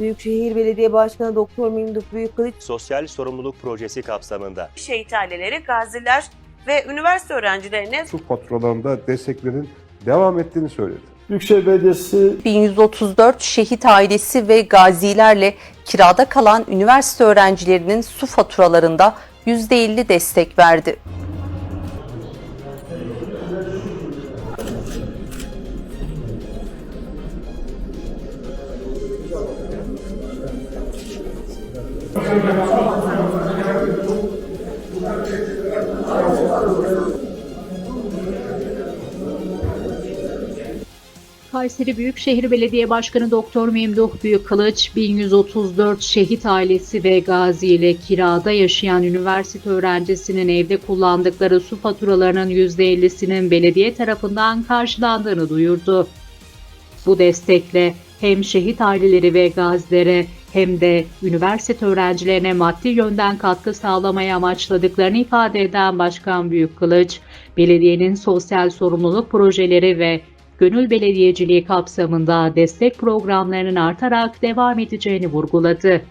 Büyükşehir Belediye Başkanı Doktor Memduh Büyükkılıç Sosyal Sorumluluk Projesi kapsamında Şehit aileleri, gaziler ve üniversite öğrencilerine su faturalarında desteklerin devam ettiğini söyledi. Büyükşehir Belediyesi 1134 şehit ailesi ve gazilerle kirada kalan üniversite öğrencilerinin su faturalarında %50 destek verdi. Kayseri Büyükşehir Belediye Başkanı Doktor Memduh Büyükkılıç, 1134 şehit ailesi ve gazi ile kirada yaşayan üniversite öğrencisinin evde kullandıkları su faturalarının %50'sinin belediye tarafından karşılandığını duyurdu. Bu destekle hem şehit aileleri ve gazilere hem de üniversite öğrencilerine maddi yönden katkı sağlamaya amaçladıklarını ifade eden Başkan Büyükkılıç, belediyenin sosyal sorumluluk projeleri ve gönül belediyeciliği kapsamında destek programlarının artarak devam edeceğini vurguladı.